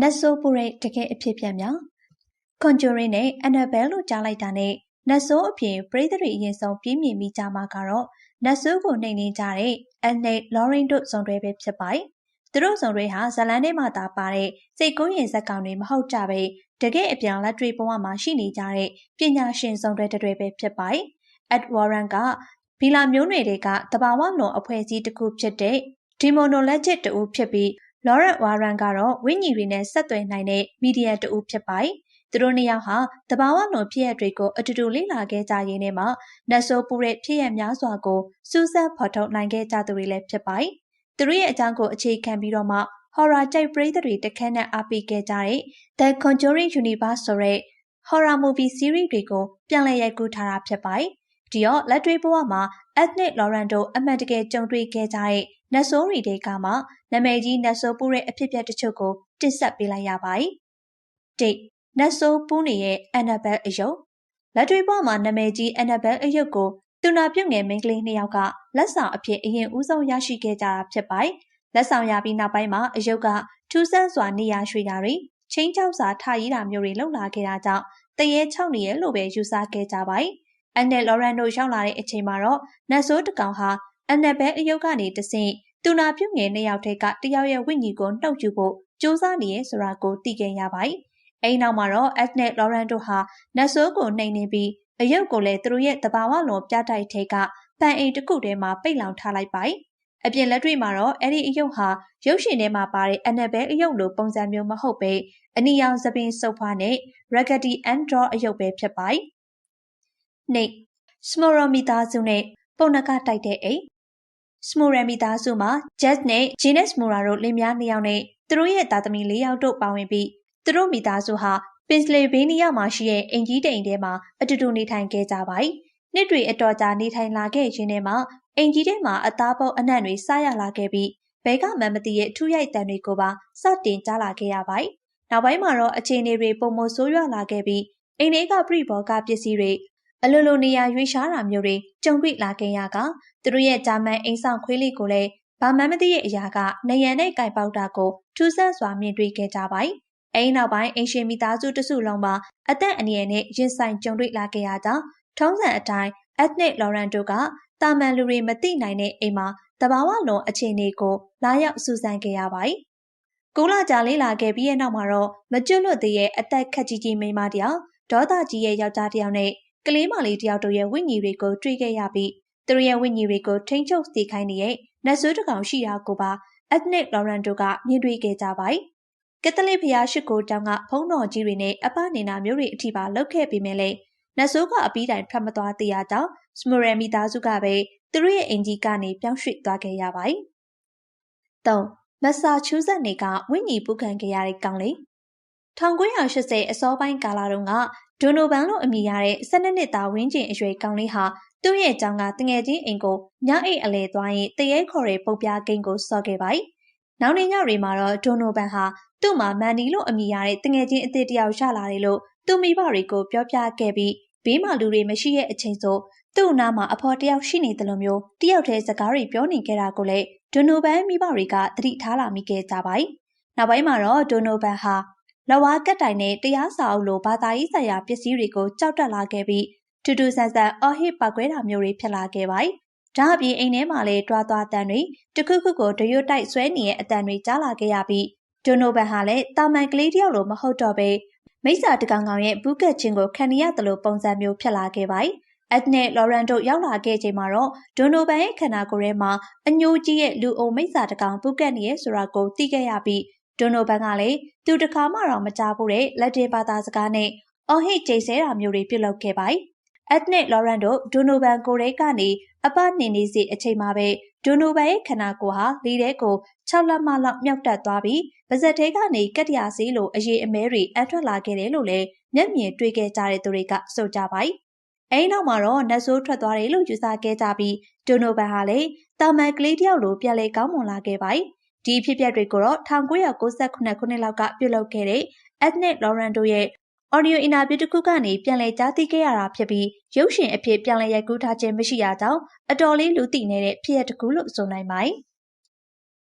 နတ်ဆိုးပူတဲ့တကယ်အဖြစ်ပြက်များ Conjuring နဲ့ Annabelle လို့ကြားလိုက်တာနဲ့နတ်ဆိုးအပြင်ပရိသတ်တွေအရင်ဆုံးပြင်းမြင်မိကြမှာကတော့နတ်ဆိုးကိုနှိမ်နင်းကြတဲ့ Anne Lorraine တို့ဇုံတွဲပဲဖြစ်ပါတယ်။သူတို့ဇုံတွဲဟာဇလန်ထဲမှာသာပါတဲ့စိတ်ကူးရင်ဇက်ကောင်တွေမဟုတ်ကြပဲတကယ်အပြန်လက်တွေ့ဘဝမှာရှိနေကြတဲ့ပညာရှင်ဇုံတွဲတွေပဲဖြစ်ပါတယ်။ Ed Warren ကဘီလာမျိုးနွယ်တွေကတဘာဝလွန်အဖွဲ့အစည်းတစ်ခုဖြစ်တဲ့ Demonologic တူဖြစ်ပြီး Lawrence Warren ကတော့ဝိညာဉ်တွေနဲ့ဆက်သွယ်နိုင်တဲ့မီဒီယာတူဖြစ်ပါတယ်။သူတို့နှစ်ယောက်ဟာတဘာဝလွန်ဖြစ်ရပ်တွေကိုအတူတူလေ့လာခဲ့ကြရင်းနဲ့မှနတ်ဆိုးပူတဲ့ဖြစ်ရပ်များစွာကိုစူးစမ်းဖော်ထုတ်နိုင်ခဲ့ကြသူတွေလည်းဖြစ်ပါတယ်။သူတို့ရဲ့အကြောင်းကိုအခြေခံပြီးတော့မှ horror ကြိုက်ပရိသတ်တွေတခက်နဲ့အားပေးခဲ့ကြတဲ့ The Conjuring Universe ဆိုတဲ့ horror movie series တွေကိုပြန်လည်ရိုက်ကူးထားတာဖြစ်ပါတယ်။ဒီတော့လက်တွေ့ဘဝမှာ Ethnic Lorando အမှန်တကယ်ကြုံတွေ့ခဲ့ကြတဲ့ နတ်ဆိုးရီတွေကမှနာမည်ကြီးနတ်ဆိုးပူတဲ့အဖြစ်ပြက်တချို့ကိုတင်ဆက်ပေးလိုက်ရပါတယ်။၁နတ်ဆိုးပူးနေရဲ့ Annabelle အယုတ်လက်တွေ့ဘဝမှာနာမည်ကြီး Annabelle အယုတ်ကိုသူနာပြုတ်ငယ်မိန်းကလေးနှစ်ယောက်ကလက်ဆောင်အဖြစ်အရင်ဦးဆုံးရရှိခဲ့ကြတာဖြစ်ပါတယ်။လက်ဆောင်ရပြီးနောက်ပိုင်းမှာအယုတ်ကထူးဆန်းစွာနေရာရွှေ့တာတွေချင်းချောက်စာထရည်တာမျိုးတွေလုပ်လာခဲ့တာကြောင့်တရေချောက်နေရလို့ပဲယူဆခဲ့ကြပါတယ်။အန်နယ်လော်ရန်တို့ရောက်လာတဲ့အချိန်မှာတော့နတ်ဆိုးတကောင်ဟာ အန်နယ်ဘဲအယုတ်ကနေတဆင့်သူနာပြုငယ်နှစ်ယောက်ထဲကတယောက်ရဲ့ဝိညာဉ်ကိုနှုတ်ယူဖို့စူးစမ်းနေရဆိုတာကိုသိခဲ့ရပါတယ်။အဲဒီနောက်မှာတော့ Ethnic Laurent တို့ဟာနတ်ဆိုးကိုနှိမ်နင်းပြီးအယုတ်ကိုလည်းသူတို့ရဲ့တဘာဝလွန်ပြတိုက်ထဲကပန်အိမ်တစ်ခုထဲမှာပိတ်လောင်ထားလိုက်ပါတယ်။အပြင်လက်တွေ့မှာတော့အဲ့ဒီအယုတ်ဟာရုပ်ရှင်ထဲမှာပါတဲ့ Annabelle အယုတ်လိုပုံစံမျိုးမဟုတ်ပဲအနီရောင်သပင်စုပ်ဖွားနဲ့ Raggedy Ann doll အယုတ်ပဲဖြစ်ပါတယ်။နေ Smoro မိသားစုနဲ့ပုံနကတိုက်တဲ့အိမ် Smora မိသားစုမှာ Jess နဲ့ Genius Smora တို့လင်မယားနှစ်ယောက်နဲ့သူတို့ရဲ့သားသမီး၄ယောက်တို့ပါဝင်ပြီးသူတို့မိသားစုဟာ Pennsylvania မှာရှိတဲ့အိမ်ကြီးတိမ်ထဲမှာအတူတူနေထိုင်ခဲ့ကြပါတယ်။နှစ်တွေအတော်ကြာနေထိုင်လာခဲ့ခြင်းနဲ့မှအိမ်ကြီးထဲမှာအသားပုတ်အနံ့တွေစားရလာခဲ့ပြီးဘဲကမှမသိရဲ့ထူးရိုက်တန်တွေကိုပါစတင်ကြားလာခဲ့ရပါတယ်။နောက်ပိုင်းမှာတော့အခြေအနေတွေပုံမဆိုးရွားလာခဲ့ပြီးအိမ်လေးကပြိဘောကပစ္စည်းတွေ အလိုလိုနေရာရွေးရှားတာမျိုးတွေကြုံတွေ့လာခဲ့ရကသူတို့ရဲ့ဂျာမန်အိမ်ဆောင်ခွေးလေးကိုလည်းဘာမှမသိရဲ့အရာကနေရန်နဲ့ကြိုက်ပေါက်တာကိုထူးဆန်းစွာမြင်တွေ့ခဲ့ကြပါတယ်။အဲဒီနောက်ပိုင်းအင်ရှင်မိသားစုတစုလုံးမှာအသက်အန္တရာယ်နဲ့ရင်ဆိုင်ကြုံတွေ့လာခဲ့ရကြောင်းထုံးစံအတိုင်း Ethnic Laurent တို့ကတာမန်လူတွေမသိနိုင်တဲ့အိမ်မှာတဘာဝလွန်အခြေအနေကိုလာရောက်စူးစမ်းခဲ့ရပါတယ်။ကိုလာကြလေးလာခဲ့ပြီးရဲ့နောက်မှာတော့မကျွတ်လွတ်သေးရဲ့အသက်ခက်ကြီးကြီးမိန်းမတယောက်ဒေါသကြီးရဲ့ယောက်ျားတယောက်နဲ့ ကလေးမလေးတယောက်တို့ရဲ့ဝိညာဉ်တွေကိုတွေ့ခဲ့ရပြီးသူတို့ရဲ့ဝိညာဉ်တွေကိုထိန်းချုပ်စေခိုင်းနေတဲ့နတ်ဆိုးတကောင်ရှိတာကိုပါ Ethnic Laurent တို့ကမြင်တွေ့ခဲ့ကြပါတယ်။ကက်သလစ်ဘုရားရှိခိုးတောင်ကဘုန်းတော်ကြီးတွေနဲ့အပနေနာမျိုးတွေအထိပါလုပ်ခဲ့ပေမဲ့လည်းနတ်ဆိုးကအပီးတိုင်ထွက်မသွားသေးရကြောင်းစမိုရယ်မိသားစုကပဲသူတို့ရဲ့အင်ဂျီကနေပြောင်းရွှေ့သွားခဲ့ရပါတယ်။၃မက်ဆာချူးဆက်နေကဝိညာဉ်ပူခံခဲ့ရတဲ့ကောင်လေး1980အစောပိုင်းကာလတုန်းက ဒိုနိုဘန်လို့အမည်ရတဲ့12နှစ်သားဝင်းကျင်အရွယ်ကောင်လေးဟာသူ့ရဲ့ကြောင်ကတငယ်ချင်းအိမ်ကိုညအိတ်အလဲသွားရင်တရေခေါ်တဲ့ပုတ်ပြားကိန်းကိုစော့ခဲ့ပါတယ်။နောက်နေ့ညတွေမှာတော့ဒိုနိုဘန်ဟာသူ့မှာမန်နီလို့အမည်ရတဲ့တငယ်ချင်းအသစ်တယောက်ရလာတယ်လို့သူ့မိဘတွေကိုပြောပြခဲ့ပြီးဘေးမှာလူတွေမရှိတဲ့အချိန်ဆိုသူ့နားမှာအဖေါ်တယောက်ရှိနေတယ်လို့မျိုးတယောက်တည်းစကားတွေပြောနေခဲ့တာကိုလည်းဒိုနိုဘန်မိဘတွေကသတိထားလာမိခဲ့ကြပါတယ်။နောက်ပိုင်းမှာတော့ဒိုနိုဘန်ဟာ လဝါကတ်တိုင်နဲ့တရားစာအုပ်လိုဘာသာရေးဆိုင်ရာပစ္စည်းတွေကိုကြောက်တက်လာခဲ့ပြီးထူးထူးဆန်းဆန်းအော်ဟစ်ပောက်ကွဲတာမျိုးတွေဖြစ်လာခဲ့ပါတယ်။ဒါအပြင်အိမ်ထဲမှာလည်းတွားသွားတန်တွေတခုခုကိုဒရွတ်တိုက်ဆွဲနေတဲ့အတန်တွေကြားလာခဲ့ရပြီးဒိုနိုဘန်ဟာလည်းတာမန်ကလေးတယောက်လိုမဟုတ်တော့ပဲမိစ္ဆာတကောင်ကောင်ရဲ့ဘူးကက်ချင်းကိုခံရသလိုပုံစံမျိုးဖြစ်လာခဲ့ပါတယ်။အက်နဲ့လော်ရန်တို့ရောက်လာခဲ့ချိန်မှာတော့ဒိုနိုဘန်ရဲ့ခန္ဓာကိုယ်ထဲမှာအညိုးကြီးရဲ့လူအုံမိစ္ဆာတကောင်ဘူးကက်နေရဲ့ဆိုတာကိုသိခဲ့ရပြီး ဒိုနိုဘန်ကလည်းသူတခါမှတော့မကြားဘူးတဲ့လက်တေဘာသာစကားနဲ့အော်ဟစ်ကြိတ်ဆဲတာမျိုးတွေပြုလုပ်ခဲ့ပါတယ်။ Ethnic Laurent တို့ဒိုနိုဘန်ကိုရိတ်ကနေအပနှင်နေစီအချိန်မှာပဲဒိုနိုဘန်ရဲ့ခန္ဓာကိုယ်ဟာလေထဲကို6လက်မလောက်မြောက်တက်သွားပြီးပါဇက်ထဲကနေကက်တရာစီလိုအရေးအမဲတွေအထွက်လာခဲ့တယ်လို့လည်းမျက်မြင်တွေ့ခဲ့ကြတဲ့သူတွေကဆိုကြပါတယ်။အဲဒီနောက်မှာတော့နတ်ဆိုးထွက်သွားတယ်လို့ယူဆခဲ့ကြပြီးဒိုနိုဘန်ဟာလည်းတာမန်ကလေးတယောက်လိုပြန်လဲကောင်းမွန်လာခဲ့ပါတယ်။ ဒီဖြစ်ပျက်တွေကိုတော့1998ခုနှစ်လောက်ကပြုလုပ်ခဲ့တဲ့ Ethnic Laurent တို့ရဲ့ audio interview တစ်ခုကနေပြန်လည်ကြားသိခဲ့ရတာဖြစ်ပြီးရုပ်ရှင်အဖြစ်ပြန်လည်ရိုက်ကူးထားခြင်းမရှိရကြောင်းအတော်လေးလူသိနေတဲ့ဖြစ်ရပ်တစ်ခုလို့ဆိုနိုင်ပါတယ်။